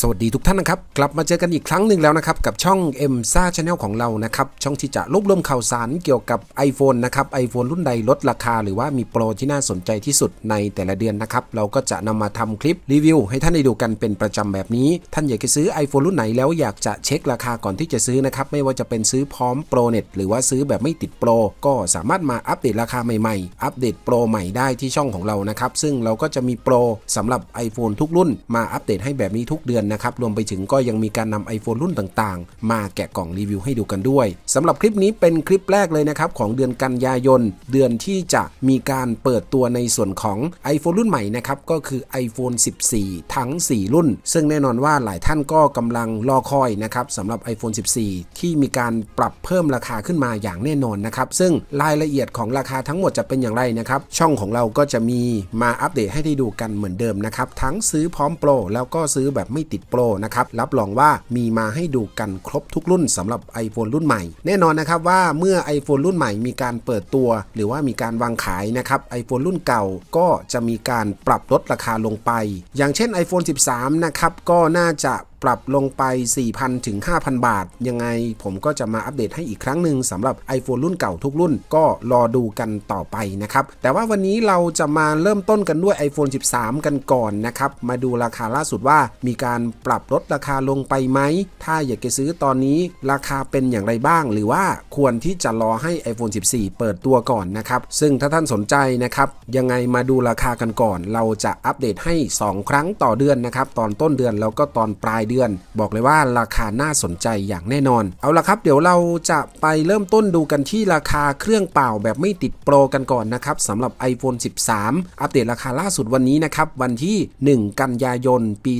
สวัสดีทุกท่านนะครับ กลับมาเจอกันอีกครั้งหนึ่งแล้วนะครับ กับช่อง M ซ่าชาแนลของเรานะครับ ช่องที่จะรวบรวมข่าวสารเกี่ยวกับ iPhone นะครับ iPhone รุ่นใดลดราคา หรือว่ามีโปรที่น่าสนใจที่สุดในแต่ละเดือนนะครับ เราก็จะนำมาทำคลิปรีวิว ให้ท่านได้ดูกันเป็นประจำแบบนี้ ท่านอยากจะซื้อ iPhone รุ่นไหนแล้วอยากจะเช็คราคาก่อนที่จะซื้อนะครับไม่ว่าจะเป็นซื้อพร้อมโปรเน็ตหรือว่าซื้อแบบไม่ติดโปรก็สามารถมาอัปเดตราคาใหม่ๆ อัปเดตโปรใหม่ได้ที่ช่องของเรานะครับซึ่งเราก็จะมีโปรสำหรับ iPhone ทุกรุ่นมาอัปเดตให้แบบนี้ทุกเดือนนะครับ รวมไปถึงก็ยังมีการนำ iPhone รุ่นต่างๆ มาแกะกล่องรีวิวให้ดูกันด้วยสำหรับคลิปนี้เป็นคลิปแรกเลยนะครับ ของเดือนกันยายน เดือนที่จะมีการเปิดตัวในส่วนของ iPhone รุ่นใหม่นะครับ ก็คือ iPhone 14 ทั้ง 4 รุ่น ซึ่งแน่นอนว่าหลายท่านก็กำลังรอคอยนะครับสำหรับ iPhone 14 ที่มีการปรับเพิ่มราคาขึ้นมาอย่างแน่นอนนะครับซึ่งรายละเอียดของราคาทั้งหมดจะเป็นอย่างไรนะครับช่องของเราก็จะมีมาอัปเดตให้ได้ดูกันเหมือนเดิมนะครับทั้งซื้อพร้อมโปรแล้วก็ซื้อแบบไม่ติดโปรนะครับรับรองว่ามีมาให้ดูกันครบทุกรุ่นสำหรับ iPhone รุ่นใหม่ แน่นอนนะครับว่าเมื่อ iPhone รุ่นใหม่มีการเปิดตัว หรือว่ามีการวางขายนะครับ iPhone รุ่นเก่าก็จะมีการปรับลดราคาลงไป อย่างเช่น iPhone 13 นะครับก็น่าจะปรับลงไป 4,000 ถึง 5,000 บาท ยังไงผมก็จะมาอัปเดตให้อีกครั้งหนึ่งสำหรับ iPhone รุ่นเก่าทุกรุ่นก็รอดูกันต่อไปนะครับ แต่ว่าวันนี้เราจะมาเริ่มต้นกันด้วย iPhone 13 กันก่อนนะครับ มาดูราคาล่าสุดว่ามีการปรับลดราคาลงไปไหม ถ้าอยากจะซื้อตอนนี้ราคาเป็นอย่างไรบ้าง หรือว่าควรที่จะรอให้ iPhone 14 เปิดตัวก่อนนะครับ ซึ่งถ้าท่านสนใจนะครับยังไงมาดูราคากันก่อน เราจะอัปเดตให้ 2 ครั้งต่อเดือนนะครับตอนต้นเดือนแล้วก็ตอนปลายเดือน บอกเลยว่าราคาน่าสนใจอย่างแน่นอน เอาละครับ เดี๋ยวเราจะไปเริ่มต้นดูกันที่ราคาเครื่องเปล่าแบบไม่ติดโปรกันก่อนนะครับสำหรับ iPhone 13 อัปเดตราคาล่าสุดวันนี้นะครับวันที่ 1 กันยายนปี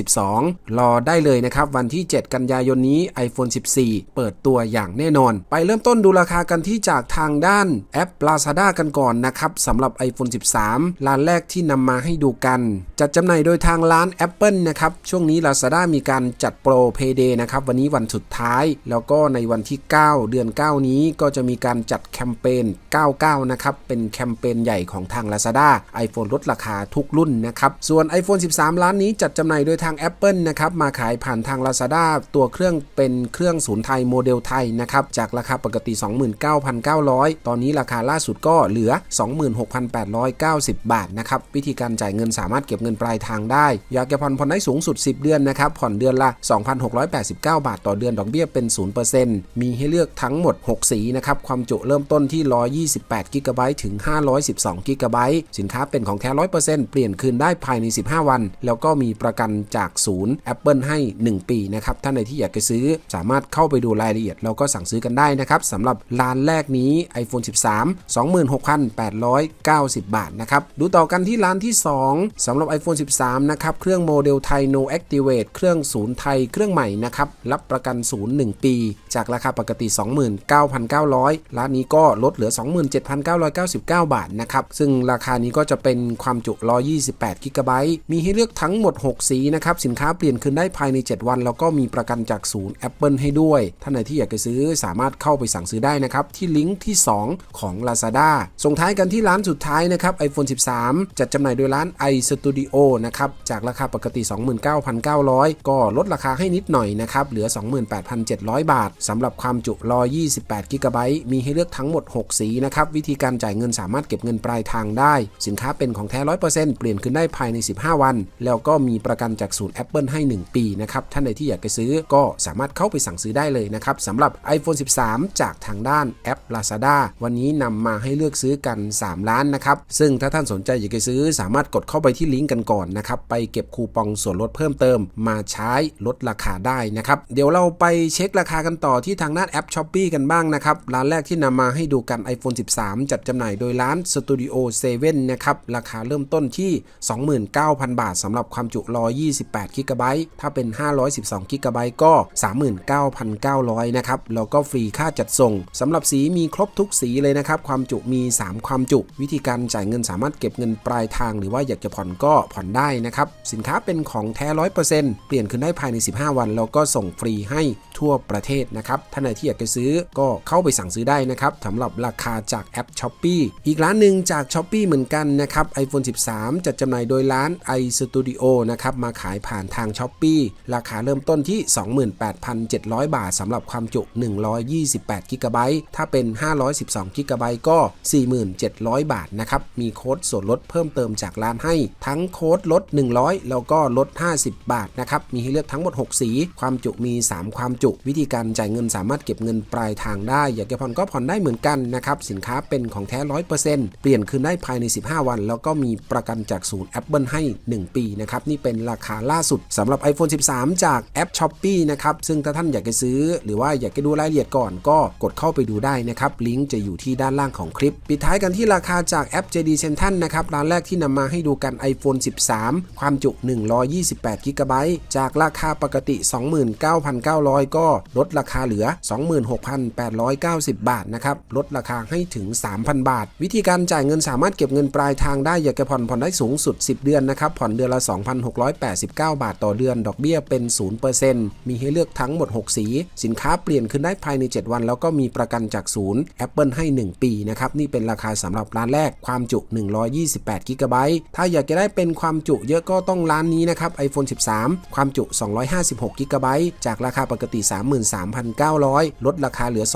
2022 รอได้เลยนะครับวันที่ 7 กันยายนนี้ iPhone 14 เปิดตัวอย่างแน่นอน ไปเริ่มต้นดูราคากันที่จากทางด้านแอป Lazada กันก่อนนะครับสำหรับ iPhone 13 ร้านแรกที่นำมาให้ดูกัน จัดจำหน่ายโดยทางร้าน Apple นะครับช่วงนี้ Lazada มีการจัดโปร Payday นะครับ วันนี้วันสุดท้าย แล้วก็ในวันที่ 9 เดือน 9 นี้ก็จะมีการจัดแคมเปญ 99 นะครับ เป็นแคมเปญใหญ่ของทาง Lazada iPhone ลดราคาทุกรุ่นนะครับ ส่วน iPhone 13 ล้านนี้จัดจำหน่ายโดยทาง Apple นะครับ มาขายผ่านทาง Lazada ตัวเครื่องเป็นเครื่องศูนย์ไทยโมเดลไทยนะครับ จากราคาปกติ 29,900 ตอนนี้ราคาล่าสุดก็เหลือ 26,890 บาทนะครับ วิธีการจ่ายเงินสามารถเก็บเงินปลายทางได้ อยากจะผ่อนผ่อนได้สูงสุด 10 เดือนนะครับ ผ่อนเดือนละ 2,689 บาทต่อเดือนดอกเบี้ยเป็น 0%มีให้เลือกทั้งหมด 6 สีนะครับ ความจุเริ่มต้นที่ 128 g b ถึง 512 g b สินค้าเป็นของแท้ 100%เปลี่ยนคืนได้ภายใน 15 วัน แล้วก็มีประกันจากศูนย์ Apple ให้ 1 ปีนะครับท่านใดที่อยากจะซื้อสามารถเข้าไปดูรายละเอียด แล้วก็สั่งซื้อกันได้นะครับสำหรับร้านแรกนี้ iPhone 13 26,890 บาทนะครับดูต่อกันที่ร้านที่ 2สำหรับ iPhone 13 นะครับ เครื่องโมเดลไทย No Activate เครื่องศูนย์ไทยเครื่องใหม่นะครับ รับประกันศูนย์1ปี จากราคาปกติ 29,900 ร้านนี้ก็ลดเหลือ 27,999 บาทนะครับ ซึ่งราคานี้ก็จะเป็นความจุ 128 g b มีให้เลือกทั้งหมด 6 สีนะครับ สินค้าเปลี่ยนคืนได้ภายใน 7 วัน แล้วก็มีประกันจากศูนย์ Apple ให้ด้วย ท่านไหนที่อยากจะซื้อสามารถเข้าไปสั่งซื้อได้นะครับที่ลิงก์ที่ 2 ของ Lazada ส่งท้ายกันที่ร้านสุดท้ายนะครับ iPhone 13 จัดจำหน่ายโดยร้าน iStudio นะครับจากราคาปกติ 29,900ก็ลดราคาให้นิดหน่อยนะครับ เหลือ 28,700 บาทสำหรับความจุ128 g b มีให้เลือกทั้งหมด 6 สีนะครับ วิธีการจ่ายเงินสามารถเก็บเงินปลายทางได้ สินค้าเป็นของแท้ 100%เปลี่ยนคืนได้ภายใน 15 วัน แล้วก็มีประกันจากศูนย์ Apple ให้ 1 ปีนะครับ ท่านใดที่อยากไปซื้อก็สามารถเข้าไปสั่งซื้อได้เลยนะครับสำหรับ iPhone 13 จากทางด้านแอป Lazada วันนี้นำมาให้เลือกซื้อกัน 3 ล้านนะครับ ซึ่งถ้าท่านสนใจอยากจะซื้อสามารถกดเข้าไปที่ลิงก์กันก่อนนะครับ ไปเก็บคูปองส่วนลดเพิ่มเติมมาใช้ลดราคาได้นะครับ เดี๋ยวเราไปเช็คราคากันต่อที่ทางด้าแอป s h อ p e e กันบ้างนะครับ ร้านแรกที่นำมาให้ดูกัน iPhone 13 จัดจำหน่ายโดยร้าน Studio 7 นะครับ ราคาเริ่มต้นที่ 29,000 บาทสำหรับความจุ128 g b ถ้าเป็น 512 g b ก็ 39,900 นะครับ แล้วก็ฟรีค่าจัดส่งสำหรับสีมีครบทุกสีเลยนะครับ ความจุมี 3 ความจุ วิธีการจ่ายเงินสามารถเก็บเงินปลายทาง หรือว่าอยากจะผ่อนก็ผ่อนได้นะครับ สินค้าเป็นของแท้100%เปอร์เซ็นตเปลี่ยนคืนได้ภายใน 15 วัน แล้วก็ส่งฟรีให้ทั่วประเทศนะครับท่านไหนที่อยากจะซื้อก็เข้าไปสั่งซื้อได้นะครับสำหรับราคาจากแอป s h อ p e e อีกร้านหนึ่งจาก s h อ p e e เหมือนกันนะครับ iPhone 13 จัดจำหน่ายโดยร้าน iStudio นะครับมาขายผ่านทาง s h อ p e e ราคาเริ่มต้นที่ 28,700 บาทสำหรับความจุ 128 g b ถ้าเป็น 512 g b ก็ 47,000 บาทนะครับมีโค้ดส่วนลดเพิ่มเติมจากร้านให้ ทั้งโค้ดลด 100 แล้วก็ลด 50 บาทนะครับ มีให้เลือกทั้งหมด 6 สี ความจุมี 3 ความจุ วิธีการจ่ายเงินสามารถเก็บเงินปลายทางได้ อยากจะผ่อนก็ผ่อนได้เหมือนกันนะครับ สินค้าเป็นของแท้ 100%เปลี่ยนคืนได้ภายใน 15 วัน แล้วก็มีประกันจากศูนย์ Apple ให้ 1 ปีนะครับ นี่เป็นราคาล่าสุดสำหรับ iPhone 13 จากแอป s h อ p e e นะครับซึ่งถ้าท่านอยากจะซื้อ หรือว่าอยากจะดูรายละเอียดก่อนก็กดเข้าไปดูได้นะครับลิงก์จะอยู่ที่ด้านล่างของคลิป ปิดท้ายกันที่ราคาจากแอป JD Central นะครับร้านแรกที่นำมาให้ดูกัน iPhone 13 ความจุ128 g b จากราคาปกติ 29,900 ก็ลดราคาเหลือ 26,890 บาทนะครับลดราคาให้ถึง 3,000 บาท วิธีการจ่ายเงินสามารถเก็บเงินปลายทางได้อยากจะผ่อนผ่อนได้สูงสุด 10 เดือนนะครับผ่อนเดือนละ 2,689 บาทต่อเดือน ดอกเบี้ยเป็น 0%มีให้เลือกทั้งหมด 6 สี สินค้าเปลี่ยนขึ้นได้ภายใน 7 วัน แล้วก็มีประกันจากศูนย์ Apple ให้ 1 ปีนะครับนี่เป็นราคาสำหรับร้านแรกความจุ 128 g b ถ้าอยากจะได้เป็นความจุเยอะก็ต้องร้านนี้นะครับ iPhone 13ความจุ 256 g b จากราคาปกติ 33,900 ลดราคาเหลือ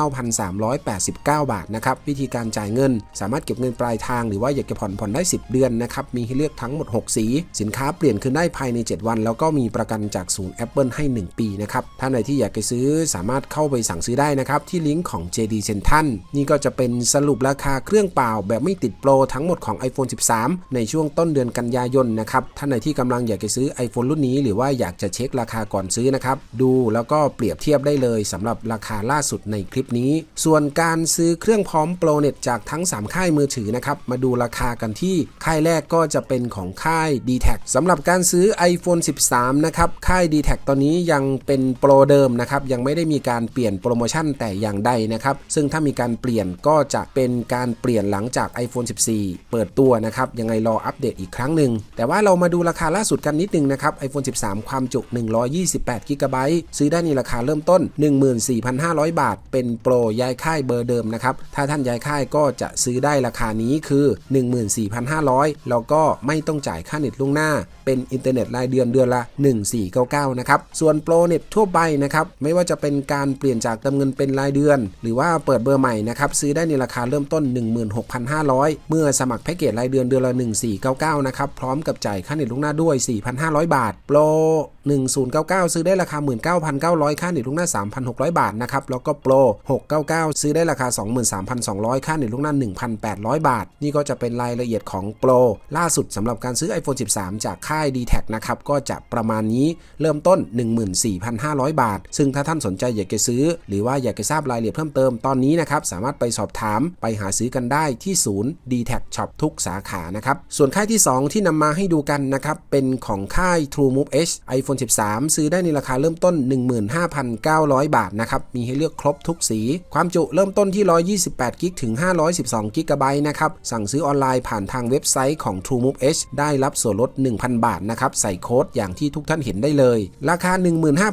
29,389 บาทนะครับ วิธีการจ่ายเงิน สามารถเก็บเงินปลายทางหรือว่าอยากจะผ่อนผ่อนได้ 10 เดือนนะครับ มีให้เลือกทั้งหมด 6 สี สินค้าเปลี่ยนคืนได้ภายใน 7 วัน แล้วก็มีประกันจากศูนย์ Apple ให้ 1 ปีนะครับถ้าไหนที่อยากจะซื้อสามารถเข้าไปสั่งซื้อได้นะครับที่ลิงก์ของ JD Central นี่ก็จะเป็นสรุปราคาเครื่องเปล่า แบบไม่ติดโปรทั้งหมดของ iPhone 13 ในช่วงต้นเดือนกันยายนนะครับท่านไหนที่กำลังอยากจะซื้อ iPhone รุ่นนี้หรือว่าอยากจะเช็คราคาก่อนซื้อนะครับ ดูแล้วก็เปรียบเทียบได้เลยสำหรับราคาล่าสุดในคลิปนี้ ส่วนการซื้อเครื่องพร้อมโปรเน็ตจากทั้ง 3 ค่ายมือถือนะครับ มาดูราคากันที่ค่ายแรกก็จะเป็นของค่าย d t แทสำหรับการซื้อ iPhone 13 นะครับ ค่าย d t แทตอนนี้ยังเป็นโปรเดิมนะครับ ยังไม่ได้มีการเปลี่ยนโปรโมชั่นแต่อย่างใดนะครับ ซึ่งถ้ามีการเปลี่ยนก็จะเป็นการเปลี่ยนหลังจาก iPhone 14 เปิดตัวนะครับ ยังไงรออัปเดตอีกครั้งหนึ่งแต่ว่าเรามาดูราคาล่าสุดกันนิดนึงนะครับ iPhone 13 ความจุ 128 g b ซื้อได้ในราคาเริ่มต้น 14,500 บาท เป็นโปรย้ายค่ายเบอร์เดิมนะครับ ถ้าท่านย้ายค่ายก็จะซื้อได้ราคานี้คือ 14,500 แล้วก็ไม่ต้องจ่ายค่าเน็ตล่วงหน้า เป็นอินเทอร์เน็ตรายเดือนเดือนละ 1499 นะครับ ส่วนโปรเน็ตทั่วไปนะครับ ไม่ว่าจะเป็นการเปลี่ยนจากเติมเงินเป็นรายเดือน หรือว่าเปิดเบอร์ใหม่นะครับซื้อได้ในราคาเริ่มต้น 16,500 เมื่อสมัครแพ็กเกจรายเดือนเดือนละ 1499 นะครับ พร้อมกับจ่ายค่าเน็ตล่วงหน้าด้วย 4,500 บาทโปร1099 ซื้อได้ราคา 19,900 ค่าเน็ตล่วงหน้า 3,600 บาทนะครับ แล้วก็โปร 699 ซื้อได้ราคา 23,200 ค่าเน็ตล่วงหน้า 1,800 บาท นี่ก็จะเป็นรายละเอียดของโปร ล่าสุดสำหรับการซื้อ iPhone 13 จากค่าย d t แทนะครับ ก็จะประมาณนี้เริ่มต้น 14,500 บาท ซึ่งถ้าท่านสนใจอยากจะซื้อ หรือว่าอยากจะทราบรายละเอียดเพิ่มเติมตอนนี้นะครับสามารถไปสอบถามไปหาซื้อกันได้ที่ศูนย์ d t แท Shop ทุกสาขานะครับส่วนค่ายที่ 2 ที่นำมาให้ดูกันนะครับเป็นของค่าย True Move H iPhone 13 ซื้อได้ในราคาเริ่มต้น 15,900 บาทนะครับ มีให้เลือกครบทุกสี ความจุเริ่มต้นที่ 128กิกถึง 512กิกะไบต์นะครับ สั่งซื้อออนไลน์ผ่านทางเว็บไซต์ของ True Move H ได้รับส่วนลด 1,000 บาทนะครับ ใส่โค้ดอย่างที่ทุกท่านเห็นได้เลย ราคา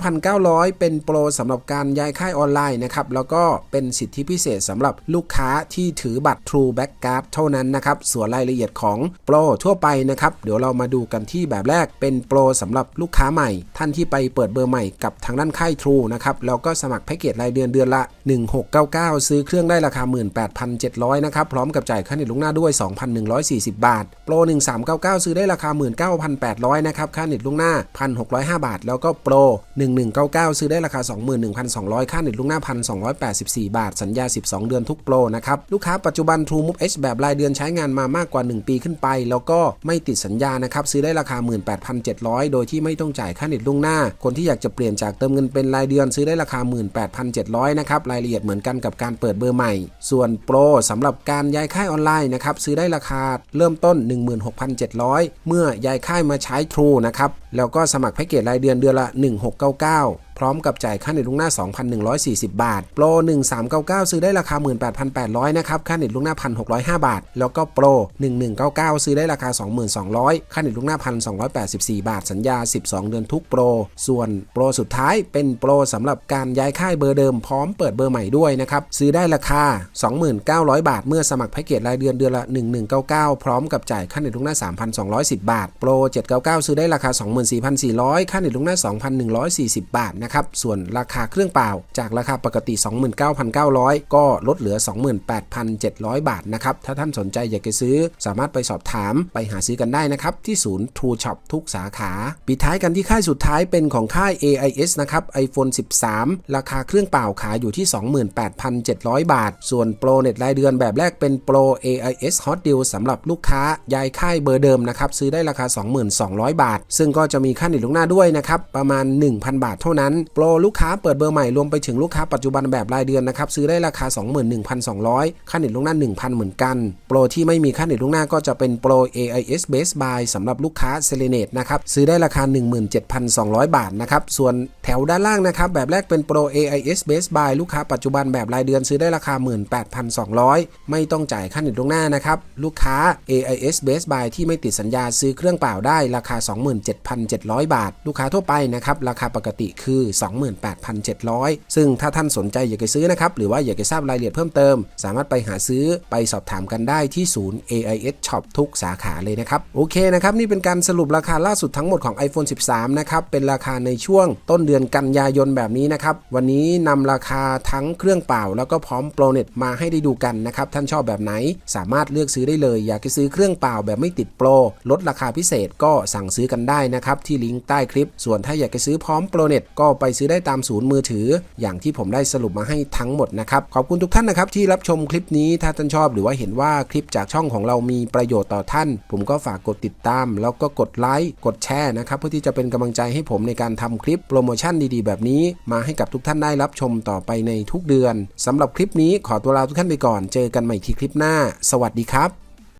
15,900 เป็นโปรสำหรับการย้ายค่ายออนไลน์นะครับ แล้วก็เป็นสิทธิพิเศษสำหรับลูกค้าที่ถือบัตร True Back Card เท่านั้นนะครับ ส่วนรายละเอียดของโปรทั่วไปนะครับ เดี๋ยวเรามาดูกันที่แบบแรกเป็นโปรสำหรับลูกค้าใหม่ท่านที่ไปเปิดเบอร์ใหม่กับทางด้านค่าย True นะครับแล้วก็สมัครแพ็กเกจรายเดือนเดือนละ 1699 ซื้อเครื่องได้ราคา 18,700 นะครับ พร้อมกับจ่ายค่าเน็ตลุกหน้าด้วย 2,140 บาท โปร 1399 ซื้อได้ราคา 19,800 นะครับ ค่าเน็ตลุกหน้า 1,605 บาท แล้วก็โปร 1199 ซื้อได้ราคา 21,200 ค่าเน็ตลุกหน้า 1,284 บาท สัญญา 12 เดือนทุกโปรนะครับลูกค้าปัจจุบัน True Move H แบบรายเดือนใช้งานมามากกว่า 1 ปีขึ้นไป แล้วก็ไม่ติดสัญญานะครับซื้อได้ราคา 18,700 โดยที่ไม่ต้องจ่ายค่าเน็ตล่วงหน้า คนที่อยากจะเปลี่ยนจากเติมเงินเป็นรายเดือนซื้อได้ราคา 18,700 นะครับ รายละเอียดเหมือนกันกับการเปิดเบอร์ใหม่ ส่วนโปรสำหรับการย้ายค่ายออนไลน์นะครับซื้อได้ราคาเริ่มต้น 16,700 เมื่อย้ายค่ายมาใช้ True นะครับ แล้วก็สมัครแพ็กเกจรายเดือนเดือนละ 1699 พร้อมกับจ่ายค่าเน็ตล่วงหน้า 2,140 บาท โปร 1399 ซื้อได้ราคา 18,800 นะครับ ค่าเน็ตล่วงหน้า 1,605 บาท แล้วก็โปร 1199 ซื้อได้ราคา 22,200 ค่าเน็ตล่วงหน้า 1,284 บาท สัญญา 12 เดือนทุกโปร ส่วนโปรสุดท้ายเป็นโปรสำหรับการย้ายค่ายเบอร์เดิมพร้อมเปิดเบอร์ใหม่ด้วยนะครับ ซื้อได้ราคา 2,900 บาท เมื่อสมัครแพ็กเกจรายเดือนเดือนละ 1199 พร้อมกับจ่ายค่าเน็ตล่วงหน้า 3,210 บาท โปร 799 ซื้อได้ราคา 2 24,400 ค่าเน็ตลงหน้า 2,140 บาทนะครับ ส่วนราคาเครื่องเปล่า จากราคาปกติ 29,900 ก็ลดเหลือ 28,700 บาทนะครับ ถ้าท่านสนใจอยากจะซื้อสามารถไปสอบถามไปหาซื้อกันได้นะครับ ที่ศูนย์ True Shop ทุกสาขา ปิดท้ายกันที่ค่ายสุดท้ายเป็นของค่าย AIS นะครับ iPhone 13 ราคาเครื่องเปล่าขายอยู่ที่ 28,700 บาท ส่วนโปรเน็ตรายเดือนแบบแรกเป็นโปร AIS Hot Deal สำหรับลูกค้ายายค่ายเบอร์เดิมนะครับซื้อได้ราคา 22,000บาท ซึ่งก็จะมีค่าเน็ตล่วงหน้าด้วยนะครับ ประมาณ 1,000 บาทเท่านั้น โปรลูกค้าเปิดเบอร์ใหม่รวมไปถึงลูกค้าปัจจุบันแบบรายเดือนนะครับ ซื้อได้ราคา 21,200 ค่าเน็ตล่วงหน้า 1,000 เหมือนกัน โปรที่ไม่มีค่าเน็ตล่วงหน้าก็จะเป็นโปร AIS Base Buy สำหรับลูกค้า s e l e n a t e นะครับ ซื้อได้ราคา 17,200 บาทนะครับ ส่วนแถวด้านล่างนะครับ แบบแรกเป็นโปร AIS Base Buy ลูกค้าปัจจุบันแบบรายเดือนซื้อได้ราคา 18,200 ไม่ต้องจ่ายค่าเน็ตล่วงหน้านะครับ ลูกค้า AIS Base Buy ที่ไม่ติดสัญญาซื้อเครื่องเปล่าได้ราคา2,700 บาท ลูกค้าทั่วไปนะครับราคาปกติคือ 28,700 ซึ่งถ้าท่านสนใจอยากจะซื้อนะครับหรือว่าอยากจะทราบรายละเอียดเพิ่มเติม สามารถไปหาซื้อไปสอบถามกันได้ที่ศูนย์ AIS Shop ทุกสาขาเลยนะครับโอเคนะครับนี่เป็นการสรุปราคาล่าสุดทั้งหมดของ iPhone 13 นะครับเป็นราคาในช่วงต้นเดือนกันยายนแบบนี้นะครับวันนี้นำราคาทั้งเครื่องเปล่า แล้วก็พร้อมโปรเน็ตมาให้ได้ดูกันนะครับท่านชอบแบบไหน สามารถเลือกซื้อได้เลย อยากจะซื้อเครื่องเปล่าแบบไม่ติดโปรลดราคาพิเศษก็สั่งซื้อกันได้นะครับที่ลิงก์ใต้คลิป ส่วนถ้าอยากจะซื้อพร้อมโปรเน็ตก็ไปซื้อได้ตามศูนย์มือถือ อย่างที่ผมได้สรุปมาให้ทั้งหมดนะครับ ขอบคุณทุกท่านนะครับที่รับชมคลิปนี้ถ้าท่านชอบหรือว่าเห็นว่าคลิปจากช่องของเรามีประโยชน์ต่อท่าน ผมก็ฝากกดติดตาม แล้วก็กดไลค์กดแชร์นะครับเพื่อที่จะเป็นกำลังใจให้ผมในการทำคลิปโปรโมชั่นดีๆ แบบนี้ มาให้กับทุกท่านได้รับชมต่อไปในทุกเดือนสำหรับคลิปนี้ขอตัวลาทุกท่านไปก่อน เจอกันใหม่ที่คลิปหน้า สวัสดีครับ